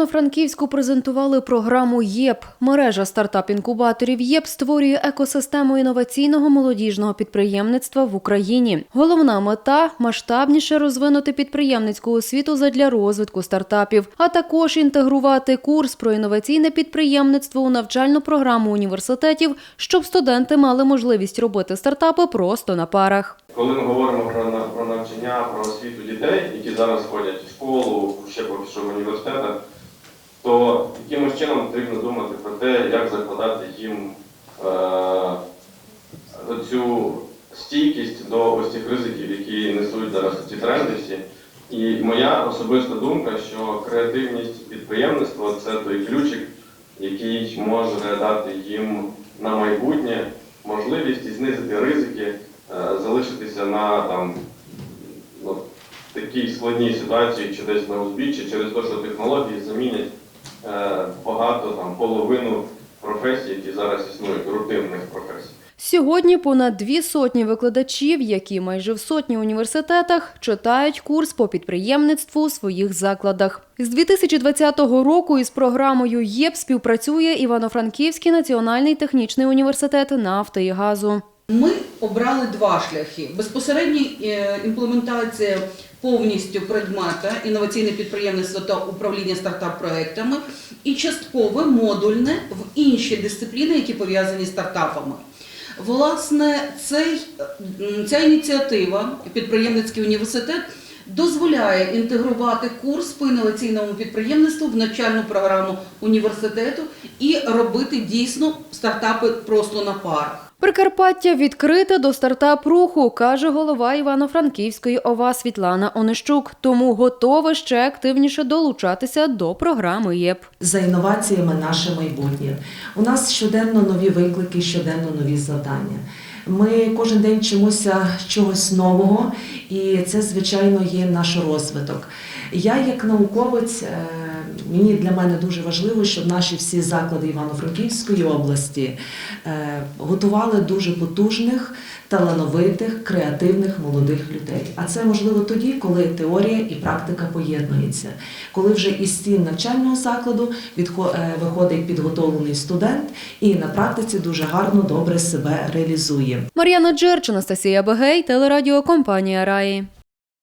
Івано-Франківську презентували програму ЄП. Мережа стартап-інкубаторів ЄП створює екосистему інноваційного молодіжного підприємництва в Україні. Головна мета масштабніше розвинути підприємницьку освіту задля розвитку стартапів, а також інтегрувати курс про інноваційне підприємництво у навчальну програму університетів, щоб студенти мали можливість робити стартапи просто на парах. Коли ми говоримо про, на- навчання, про освіту дітей, які зараз ходять в школу, ще поки що в університетах, то якимось чином потрібно думати про те, як закладати їм е, цю стійкість до ось цих ризиків, які несуть зараз ці тренди всі. І моя особиста думка, що креативність підприємництва це той ключик, який може дати їм на майбутнє можливість і знизити ризики, е, залишитися на там такій складній ситуації, чи десь на узбіччі, через те, що технології замінять багато там половину професій, які зараз існують, рутинних професій. Сьогодні понад дві сотні викладачів, які майже в сотні університетах читають курс по підприємництву у своїх закладах. З 2020 року із програмою ЄП співпрацює Івано-Франківський національний технічний університет нафти і газу. Ми обрали два шляхи: безпосередня е, імплементація повністю предмета інноваційне підприємництво та управління стартап-проектами, і часткове модульне в інші дисципліни, які пов'язані з стартапами. Власне, цей, ця ініціатива, підприємницький університет, дозволяє інтегрувати курс по інноваційному підприємництву в навчальну програму університету і робити дійсно стартапи просто на парах. Прикарпаття відкрите до стартап-руху, каже голова Івано-Франківської ОВА Світлана Онищук. Тому готова ще активніше долучатися до програми ЄП. за інноваціями наше майбутнє. У нас щоденно нові виклики, щоденно нові завдання. Ми кожен день вчимося чогось нового, і це, звичайно, є наш розвиток. Я, як науковець, е, мені для мене дуже важливо, щоб наші всі заклади Івано-Франківської області е, готували дуже потужних, талановитих, креативних молодих людей. А це можливо тоді, коли теорія і практика поєднуються, коли вже із стін навчального закладу е, виходить підготовлений студент і на практиці дуже гарно, добре себе реалізує. Мар'яна Джерч, Анастасія Бегей, телерадіокомпанія Раї.